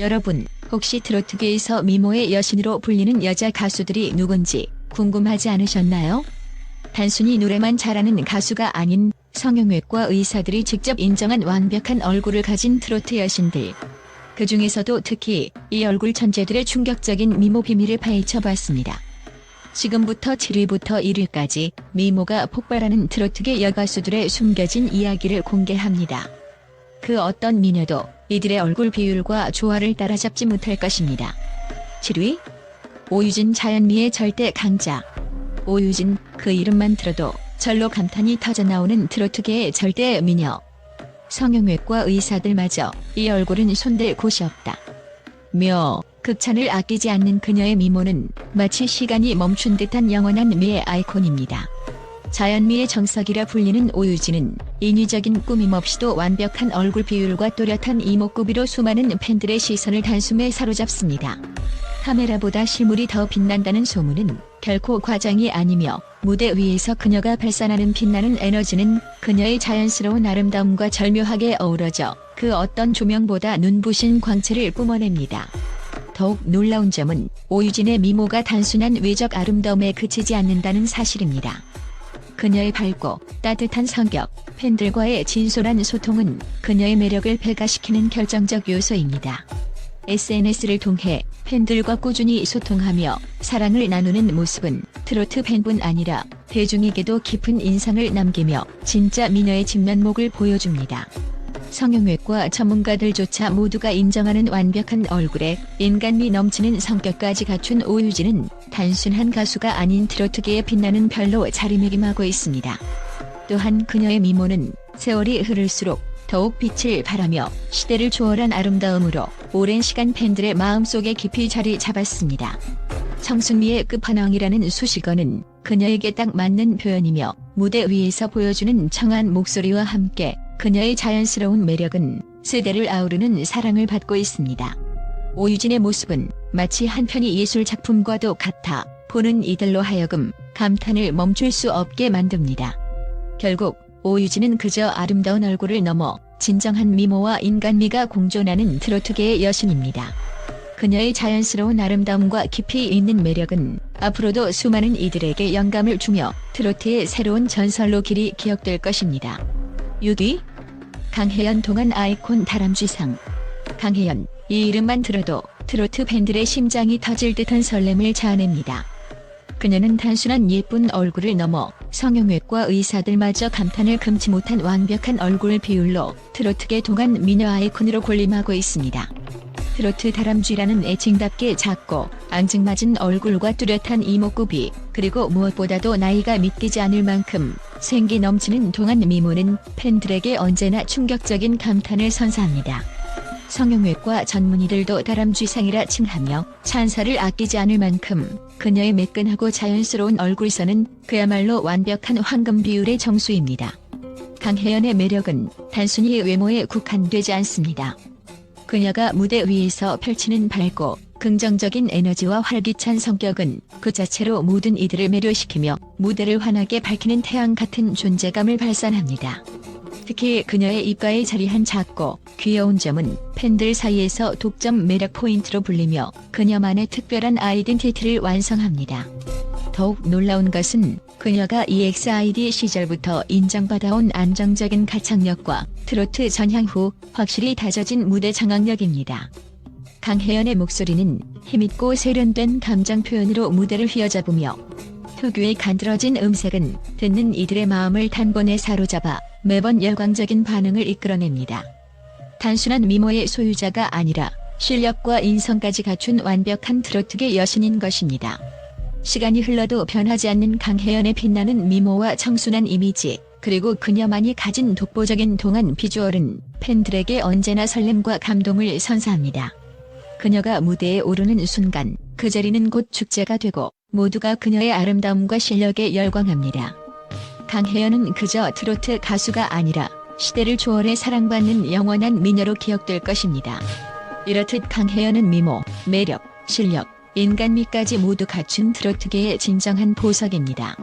여러분, 혹시 트로트계에서 미모의 여신으로 불리는 여자 가수들이 누군지 궁금하지 않으셨나요? 단순히 노래만 잘하는 가수가 아닌 성형외과 의사들이 직접 인정한 완벽한 얼굴을 가진 트로트 여신들. 그 중에서도 특히 이 얼굴 천재들의 충격적인 미모 비밀을 파헤쳐 봤습니다. 지금부터 7위부터 1위까지 미모가 폭발하는 트로트계 여가수들의 숨겨진 이야기를 공개합니다. 그 어떤 미녀도 이들의 얼굴 비율과 조화를 따라잡지 못할 것입니다. 7위 오유진 자연미의 절대 강자 오유진 그 이름만 들어도 절로 감탄이 터져나오는 트로트계의 절대 미녀 성형외과 의사들마저 이 얼굴은 손댈 곳이 없다. 며 극찬을 아끼지 않는 그녀의 미모는 마치 시간이 멈춘 듯한 영원한 미의 아이콘입니다. 자연미의 정석이라 불리는 오유진은 인위적인 꾸밈 없이도 완벽한 얼굴 비율과 또렷한 이목구비로 수많은 팬들의 시선을 단숨에 사로잡습니다. 카메라보다 실물이 더 빛난다는 소문은 결코 과장이 아니며 무대 위에서 그녀가 발산하는 빛나는 에너지는 그녀의 자연스러운 아름다움과 절묘하게 어우러져 그 어떤 조명보다 눈부신 광채를 뿜어냅니다. 더욱 놀라운 점은 오유진의 미모가 단순한 외적 아름다움에 그치지 않는다는 사실입니다. 그녀의 밝고 따뜻한 성격, 팬들과의 진솔한 소통은 그녀의 매력을 배가시키는 결정적 요소입니다. SNS를 통해 팬들과 꾸준히 소통하며 사랑을 나누는 모습은 트로트 팬뿐 아니라 대중에게도 깊은 인상을 남기며 진짜 미녀의 진면목을 보여줍니다. 성형외과 전문가들조차 모두가 인정하는 완벽한 얼굴에 인간미 넘치는 성격까지 갖춘 오유진은 단순한 가수가 아닌 트로트계에 빛나는 별로 자리매김하고 있습니다. 또한 그녀의 미모는 세월이 흐를수록 더욱 빛을 발하며 시대를 초월한 아름다움으로 오랜 시간 팬들의 마음속에 깊이 자리 잡았습니다. 청순미의 끝판왕이라는 수식어는 그녀에게 딱 맞는 표현이며 무대 위에서 보여주는 청한 목소리와 함께 그녀의 자연스러운 매력은 세대를 아우르는 사랑을 받고 있습니다. 오유진의 모습은 마치 한 편의 예술 작품과도 같아 보는 이들로 하여금 감탄을 멈출 수 없게 만듭니다. 결국 오유진은 그저 아름다운 얼굴을 넘어 진정한 미모와 인간미가 공존하는 트로트계의 여신입니다. 그녀의 자연스러운 아름다움과 깊이 있는 매력은 앞으로도 수많은 이들에게 영감을 주며 트로트의 새로운 전설로 길이 기억될 것입니다. 6위 강혜연 동안 아이콘 다람쥐상 강혜연 이 이름만 들어도 트로트 팬들의 심장이 터질 듯한 설렘을 자아냅니다. 그녀는 단순한 예쁜 얼굴을 넘어 성형외과 의사들마저 감탄을 금치 못한 완벽한 얼굴 비율로 트로트계 동안 미녀 아이콘으로 군림하고 있습니다. 트로트 다람쥐라는 애칭답게 작고 앙증맞은 얼굴과 뚜렷한 이목구비 그리고 무엇보다도 나이가 믿기지 않을 만큼 생기 넘치는 동안 미모는 팬들에게 언제나 충격적인 감탄을 선사합니다. 성형외과 전문의들도 다람쥐상이라 칭하며 찬사를 아끼지 않을 만큼 그녀의 매끈하고 자연스러운 얼굴선은 그야말로 완벽한 황금 비율의 정수입니다. 강혜연의 매력은 단순히 외모에 국한되지 않습니다. 그녀가 무대 위에서 펼치는 밝고 긍정적인 에너지와 활기찬 성격은 그 자체로 모든 이들을 매료시키며 무대를 환하게 밝히는 태양 같은 존재감을 발산합니다. 특히 그녀의 입가에 자리한 작고 귀여운 점은 팬들 사이에서 독점 매력 포인트로 불리며 그녀만의 특별한 아이덴티티를 완성합니다. 더욱 놀라운 것은 그녀가 EXID 시절부터 인정받아온 안정적인 가창력과 트로트 전향 후 확실히 다져진 무대 장악력입니다. 강혜연의 목소리는 힘있고 세련된 감정 표현으로 무대를 휘어잡으며 특유의 간드러진 음색은 듣는 이들의 마음을 단번에 사로잡아 매번 열광적인 반응을 이끌어냅니다. 단순한 미모의 소유자가 아니라 실력과 인성까지 갖춘 완벽한 트로트계 여신인 것입니다. 시간이 흘러도 변하지 않는 강혜연의 빛나는 미모와 청순한 이미지, 그리고 그녀만이 가진 독보적인 동안 비주얼은 팬들에게 언제나 설렘과 감동을 선사합니다. 그녀가 무대에 오르는 순간 그 자리는 곧 축제가 되고 모두가 그녀의 아름다움과 실력에 열광합니다. 강혜연은 그저 트로트 가수가 아니라 시대를 초월해 사랑받는 영원한 미녀로 기억될 것입니다. 이렇듯 강혜연은 미모, 매력, 실력, 인간미까지 모두 갖춘 트로트계의 진정한 보석입니다.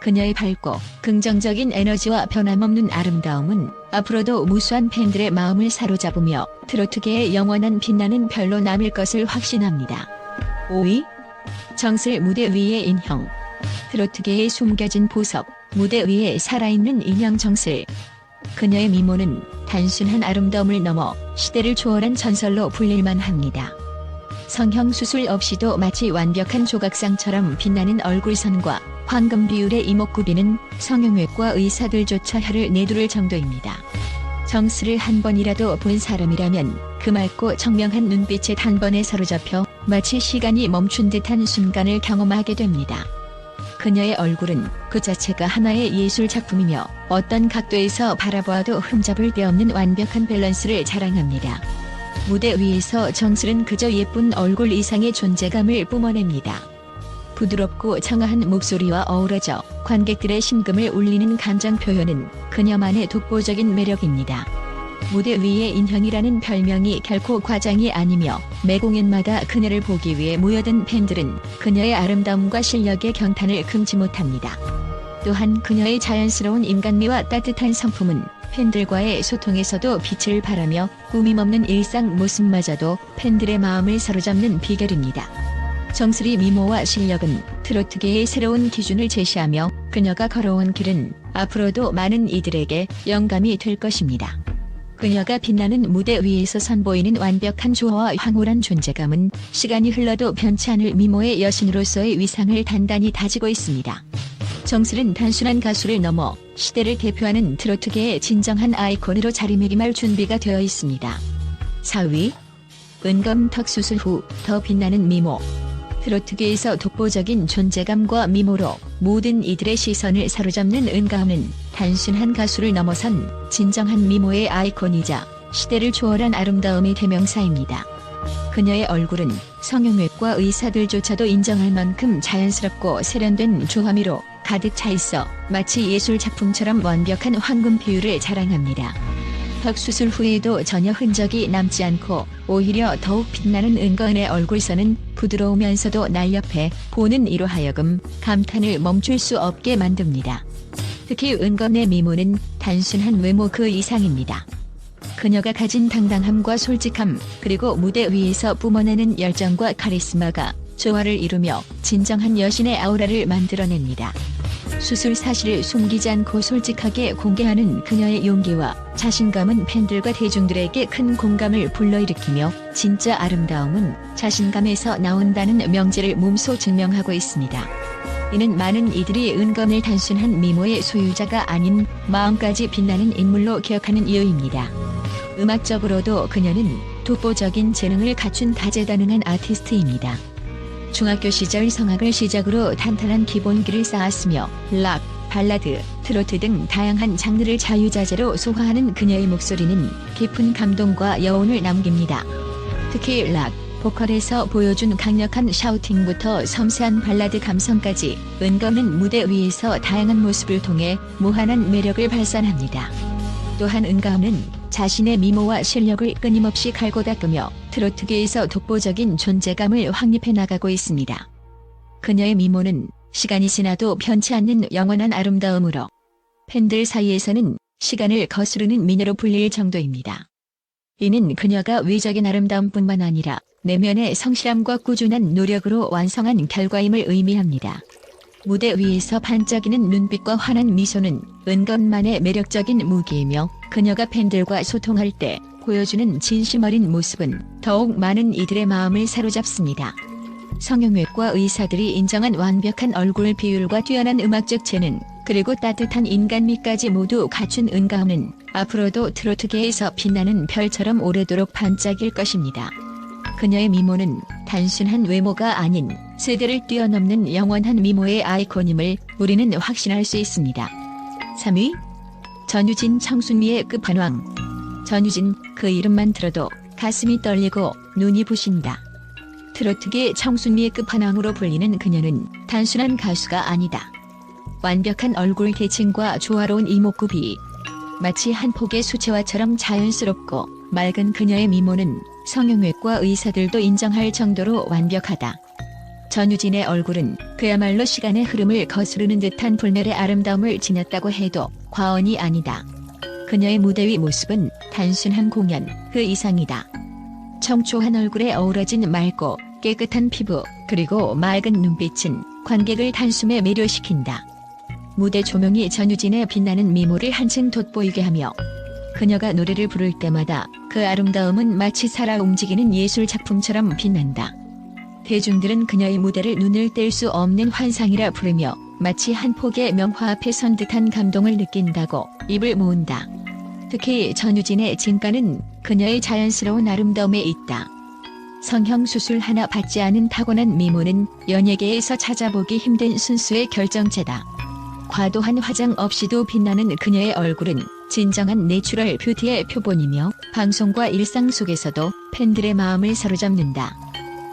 그녀의 밝고 긍정적인 에너지와 변함없는 아름다움은 앞으로도 무수한 팬들의 마음을 사로잡으며 트로트계의 영원한 빛나는 별로 남을 것을 확신합니다. 5위 정슬 무대 위의 인형 트로트계에 숨겨진 보석 무대 위에 살아있는 인형 정슬 그녀의 미모는 단순한 아름다움을 넘어 시대를 초월한 전설로 불릴만 합니다. 성형 수술 없이도 마치 완벽한 조각상처럼 빛나는 얼굴선과 황금 비율의 이목구비는 성형외과 의사들조차 혀를 내두를 정도입니다. 정스를 한 번이라도 본 사람이라면 그 맑고 청명한 눈빛에 단번에 사로잡혀 마치 시간이 멈춘 듯한 순간을 경험하게 됩니다. 그녀의 얼굴은 그 자체가 하나의 예술 작품이며 어떤 각도에서 바라보아도 흠잡을 데 없는 완벽한 밸런스를 자랑합니다. 무대 위에서 정슬은 그저 예쁜 얼굴 이상의 존재감을 뿜어냅니다. 부드럽고 청아한 목소리와 어우러져 관객들의 심금을 울리는 감정 표현은 그녀만의 독보적인 매력입니다. 무대 위의 인형이라는 별명이 결코 과장이 아니며 매 공연마다 그녀를 보기 위해 모여든 팬들은 그녀의 아름다움과 실력에 경탄을 금치 못합니다. 또한 그녀의 자연스러운 인간미와 따뜻한 성품은 팬들과의 소통에서도 빛을 발하며 꾸밈없는 일상 모습마저도 팬들의 마음을 사로잡는 비결입니다. 정슬이 미모와 실력은 트로트계의 새로운 기준을 제시하며 그녀가 걸어온 길은 앞으로도 많은 이들에게 영감이 될 것입니다. 그녀가 빛나는 무대 위에서 선보이는 완벽한 조화와 황홀한 존재감은 시간이 흘러도 변치 않을 미모의 여신으로서의 위상을 단단히 다지고 있습니다. 정슬은 단순한 가수를 넘어 시대를 대표하는 트로트계의 진정한 아이콘으로 자리매김할 준비가 되어 있습니다. 4위 은검 턱 수술 후 더 빛나는 미모 트로트계에서 독보적인 존재감과 미모로 모든 이들의 시선을 사로잡는 은가은은 단순한 가수를 넘어선 진정한 미모의 아이콘이자 시대를 초월한 아름다움의 대명사입니다. 그녀의 얼굴은 성형외과 의사들조차도 인정할 만큼 자연스럽고 세련된 조화미로 가득 차 있어 마치 예술 작품처럼 완벽한 황금 비율을 자랑합니다. 턱 수술 후에도 전혀 흔적이 남지 않고 오히려 더욱 빛나는 은거은의 얼굴선은 부드러우면서도 날렵해 보는 이로 하여금 감탄을 멈출 수 없게 만듭니다. 특히 은건의 미모는 단순한 외모 그 이상입니다. 그녀가 가진 당당함과 솔직함, 그리고 무대 위에서 뿜어내는 열정과 카리스마가 조화를 이루며 진정한 여신의 아우라를 만들어냅니다. 수술 사실을 숨기지 않고 솔직하게 공개하는 그녀의 용기와 자신감은 팬들과 대중들에게 큰 공감을 불러일으키며 진짜 아름다움은 자신감에서 나온다는 명제를 몸소 증명하고 있습니다. 이는 많은 이들이 은검을 단순한 미모의 소유자가 아닌 마음까지 빛나는 인물로 기억하는 이유입니다. 음악적으로도 그녀는 독보적인 재능을 갖춘 다재다능한 아티스트입니다. 중학교 시절 성악을 시작으로 탄탄한 기본기를 쌓았으며 락, 발라드, 트로트 등 다양한 장르를 자유자재로 소화하는 그녀의 목소리는 깊은 감동과 여운을 남깁니다. 특히 락, 보컬에서 보여준 강력한 샤우팅부터 섬세한 발라드 감성까지 은검은 무대 위에서 다양한 모습을 통해 무한한 매력을 발산합니다. 또한 은가은은 자신의 미모와 실력을 끊임없이 갈고 닦으며 트로트계에서 독보적인 존재감을 확립해 나가고 있습니다. 그녀의 미모는 시간이 지나도 변치 않는 영원한 아름다움으로 팬들 사이에서는 시간을 거스르는 미녀로 불릴 정도입니다. 이는 그녀가 외적인 아름다움뿐만 아니라 내면의 성실함과 꾸준한 노력으로 완성한 결과임을 의미합니다. 무대 위에서 반짝이는 눈빛과 환한 미소는 은건만의 매력적인 무기이며 그녀가 팬들과 소통할 때 보여주는 진심 어린 모습은 더욱 많은 이들의 마음을 사로잡습니다. 성형외과 의사들이 인정한 완벽한 얼굴 비율과 뛰어난 음악적 재능, 그리고 따뜻한 인간미까지 모두 갖춘 은가은은 앞으로도 트로트계에서 빛나는 별처럼 오래도록 반짝일 것입니다. 그녀의 미모는 단순한 외모가 아닌 세대를 뛰어넘는 영원한 미모의 아이콘임을 우리는 확신할 수 있습니다. 3위 전유진 청순미의 끝판왕 전유진 그 이름만 들어도 가슴이 떨리고 눈이 부신다. 트로트계 청순미의 끝판왕으로 불리는 그녀는 단순한 가수가 아니다. 완벽한 얼굴 대칭과 조화로운 이목구비 마치 한 폭의 수채화처럼 자연스럽고 맑은 그녀의 미모는 성형외과 의사들도 인정할 정도로 완벽하다. 전유진의 얼굴은 그야말로 시간의 흐름을 거스르는 듯한 불멸의 아름다움을 지녔다고 해도 과언이 아니다. 그녀의 무대 위 모습은 단순한 공연 그 이상이다. 청초한 얼굴에 어우러진 맑고 깨끗한 피부 그리고 맑은 눈빛은 관객을 단숨에 매료시킨다. 무대 조명이 전유진의 빛나는 미모를 한층 돋보이게 하며 그녀가 노래를 부를 때마다 그 아름다움은 마치 살아 움직이는 예술 작품처럼 빛난다. 대중들은 그녀의 무대를 눈을 뗄 수 없는 환상이라 부르며 마치 한 폭의 명화 앞에 선 듯한 감동을 느낀다고 입을 모은다. 특히 전유진의 진가는 그녀의 자연스러운 아름다움에 있다. 성형 수술 하나 받지 않은 타고난 미모는 연예계에서 찾아보기 힘든 순수의 결정체다. 과도한 화장 없이도 빛나는 그녀의 얼굴은 진정한 내추럴 뷰티의 표본이며 방송과 일상 속에서도 팬들의 마음을 사로잡는다.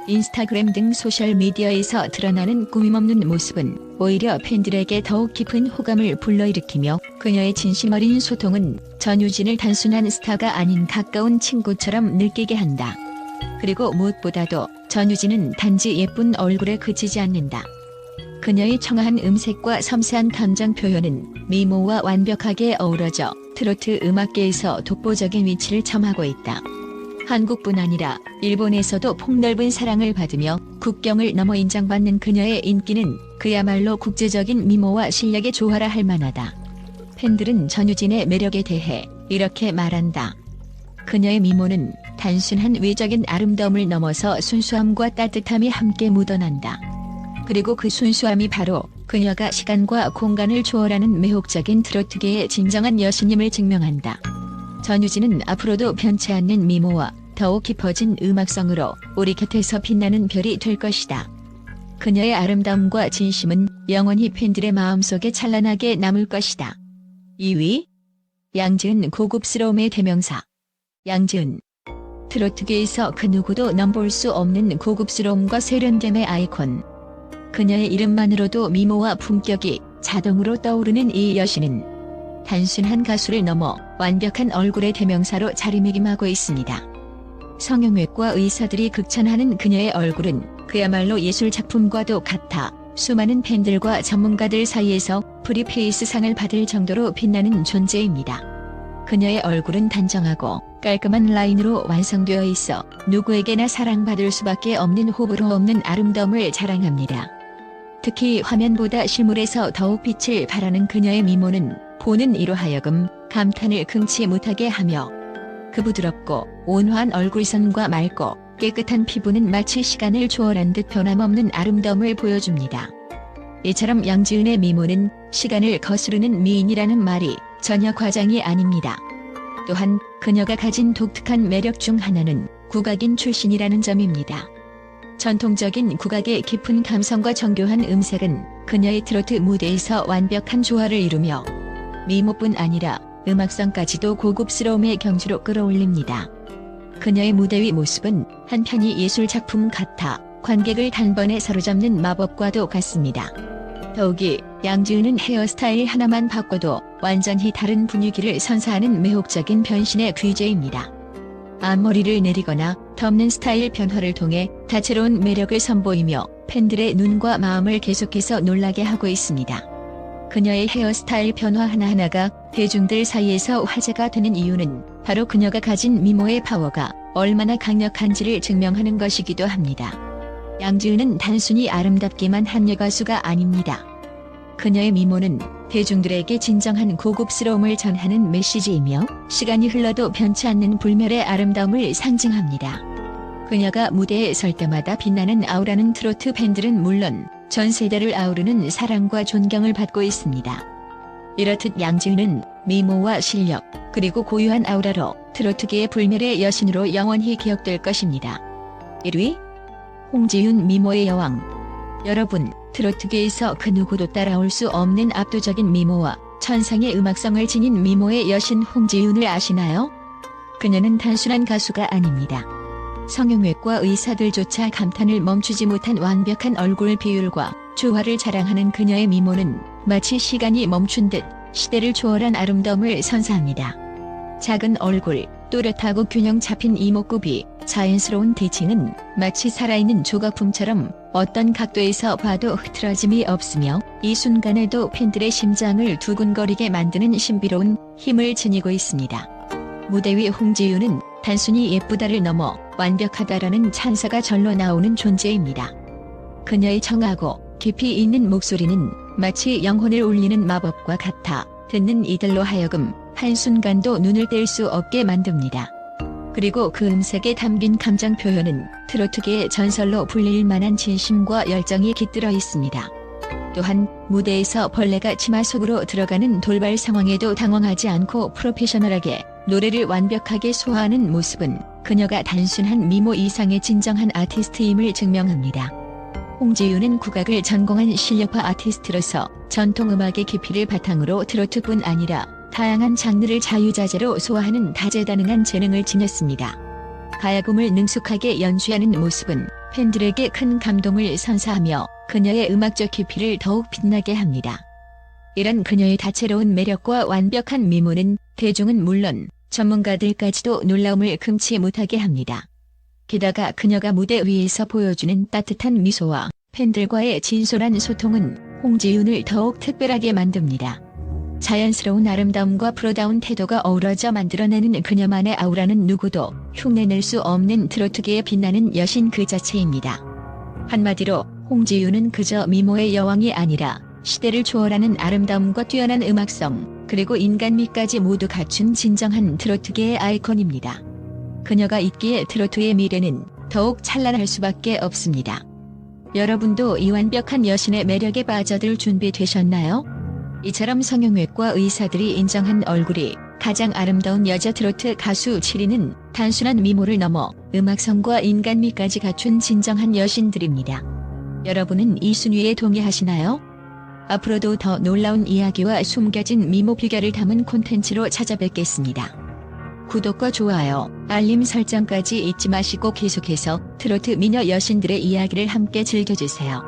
인스타그램 등 소셜미디어에서 드러나는 꾸밈없는 모습은 오히려 팬들에게 더욱 깊은 호감을 불러일으키며 그녀의 진심 어린 소통은 전유진을 단순한 스타가 아닌 가까운 친구처럼 느끼게 한다. 그리고 무엇보다도 전유진은 단지 예쁜 얼굴에 그치지 않는다. 그녀의 청아한 음색과 섬세한 감정 표현은 미모와 완벽하게 어우러져 트로트 음악계에서 독보적인 위치를 점하고 있다. 한국뿐 아니라 일본에서도 폭넓은 사랑을 받으며 국경을 넘어 인정받는 그녀의 인기는 그야말로 국제적인 미모와 실력의 조화라 할 만하다. 팬들은 전유진의 매력에 대해 이렇게 말한다. 그녀의 미모는 단순한 외적인 아름다움을 넘어서 순수함과 따뜻함이 함께 묻어난다. 그리고 그 순수함이 바로 그녀가 시간과 공간을 초월하는 매혹적인 트로트계의 진정한 여신임을 증명한다. 전유진은 앞으로도 변치 않는 미모와 더욱 깊어진 음악성으로 우리 곁에서 빛나는 별이 될 것이다. 그녀의 아름다움과 진심은 영원히 팬들의 마음속에 찬란하게 남을 것이다. 2위 양지은 고급스러움의 대명사 양지은 트로트계에서 그 누구도 넘볼 수 없는 고급스러움과 세련됨의 아이콘 그녀의 이름만으로도 미모와 품격이 자동으로 떠오르는 이 여신은 단순한 가수를 넘어 완벽한 얼굴의 대명사로 자리매김하고 있습니다. 성형외과 의사들이 극찬하는 그녀의 얼굴은 그야말로 예술 작품과도 같아 수많은 팬들과 전문가들 사이에서 프리페이스 상을 받을 정도로 빛나는 존재입니다. 그녀의 얼굴은 단정하고 깔끔한 라인으로 완성되어 있어 누구에게나 사랑받을 수밖에 없는 호불호 없는 아름다움을 자랑합니다. 특히 화면보다 실물에서 더욱 빛을 발하는 그녀의 미모는 보는 이로 하여금 감탄을 금치 못하게 하며 그 부드럽고 온화한 얼굴선과 맑고 깨끗한 피부는 마치 시간을 초월한 듯 변함없는 아름다움을 보여줍니다. 이처럼 양지은의 미모는 시간을 거스르는 미인이라는 말이 전혀 과장이 아닙니다. 또한 그녀가 가진 독특한 매력 중 하나는 국악인 출신이라는 점입니다. 전통적인 국악의 깊은 감성과 정교한 음색은 그녀의 트로트 무대에서 완벽한 조화를 이루며 미모뿐 아니라 음악성까지도 고급스러움의 경지로 끌어올립니다. 그녀의 무대 위 모습은 한편이 예술 작품 같아 관객을 단번에 사로잡는 마법과도 같습니다. 더욱이 양지은은 헤어스타일 하나만 바꿔도 완전히 다른 분위기를 선사하는 매혹적인 변신의 귀재입니다. 앞머리를 내리거나 덮는 스타일 변화를 통해 다채로운 매력을 선보이며 팬들의 눈과 마음을 계속해서 놀라게 하고 있습니다. 그녀의 헤어스타일 변화 하나하나가 대중들 사이에서 화제가 되는 이유는 바로 그녀가 가진 미모의 파워가 얼마나 강력한지를 증명하는 것이기도 합니다. 양지은은 단순히 아름답기만 한 여가수가 아닙니다. 그녀의 미모는 대중들에게 진정한 고급스러움을 전하는 메시지이며 시간이 흘러도 변치 않는 불멸의 아름다움을 상징합니다. 그녀가 무대에 설 때마다 빛나는 아우라는 트로트 팬들은 물론 전 세대를 아우르는 사랑과 존경을 받고 있습니다. 이렇듯 양지은은 미모와 실력 그리고 고유한 아우라로 트로트계의 불멸의 여신으로 영원히 기억될 것입니다. 1위 홍지윤 미모의 여왕 여러분 트로트계에서 그 누구도 따라올 수 없는 압도적인 미모와 천상의 음악성을 지닌 미모의 여신 홍지윤을 아시나요? 그녀는 단순한 가수가 아닙니다. 성형외과 의사들조차 감탄을 멈추지 못한 완벽한 얼굴 비율과 조화를 자랑하는 그녀의 미모는 마치 시간이 멈춘 듯 시대를 초월한 아름다움을 선사합니다. 작은 얼굴, 또렷하고 균형 잡힌 이목구비, 자연스러운 대칭은 마치 살아있는 조각품처럼 어떤 각도에서 봐도 흐트러짐이 없으며 이 순간에도 팬들의 심장을 두근거리게 만드는 신비로운 힘을 지니고 있습니다. 무대 위 홍지유는 단순히 예쁘다를 넘어 완벽하다라는 찬사가 절로 나오는 존재입니다. 그녀의 청하고 깊이 있는 목소리는 마치 영혼을 울리는 마법과 같아 듣는 이들로 하여금 한순간도 눈을 뗄 수 없게 만듭니다. 그리고 그 음색에 담긴 감정 표현은 트로트계의 전설로 불릴 만한 진심과 열정이 깃들어 있습니다. 또한 무대에서 벌레가 치마 속으로 들어가는 돌발 상황에도 당황하지 않고 프로페셔널하게 노래를 완벽하게 소화하는 모습은 그녀가 단순한 미모 이상의 진정한 아티스트임을 증명합니다. 홍지유는 국악을 전공한 실력파 아티스트로서 전통 음악의 깊이를 바탕으로 트로트뿐 아니라 다양한 장르를 자유자재로 소화하는 다재다능한 재능을 지녔습니다. 가야금을 능숙하게 연주하는 모습은 팬들에게 큰 감동을 선사하며 그녀의 음악적 깊이를 더욱 빛나게 합니다. 이런 그녀의 다채로운 매력과 완벽한 미모는 대중은 물론 전문가들까지도 놀라움을 금치 못하게 합니다. 게다가 그녀가 무대 위에서 보여주는 따뜻한 미소와 팬들과의 진솔한 소통은 홍지윤을 더욱 특별하게 만듭니다. 자연스러운 아름다움과 프로다운 태도가 어우러져 만들어내는 그녀만의 아우라는 누구도 흉내낼 수 없는 트로트계에 빛나는 여신 그 자체입니다. 한마디로 홍지윤은 그저 미모의 여왕이 아니라 시대를 초월하는 아름다움과 뛰어난 음악성, 그리고 인간미까지 모두 갖춘 진정한 트로트계의 아이콘입니다. 그녀가 있기에 트로트의 미래는 더욱 찬란할 수밖에 없습니다. 여러분도 이 완벽한 여신의 매력에 빠져들 준비 되셨나요? 이처럼 성형외과 의사들이 인정한 얼굴이 가장 아름다운 여자 트로트 가수 7위는 단순한 미모를 넘어 음악성과 인간미까지 갖춘 진정한 여신들입니다. 여러분은 이 순위에 동의하시나요? 앞으로도 더 놀라운 이야기와 숨겨진 미모 비결을 담은 콘텐츠로 찾아뵙겠습니다. 구독과 좋아요, 알림 설정까지 잊지 마시고 계속해서 트로트 미녀 여신들의 이야기를 함께 즐겨주세요.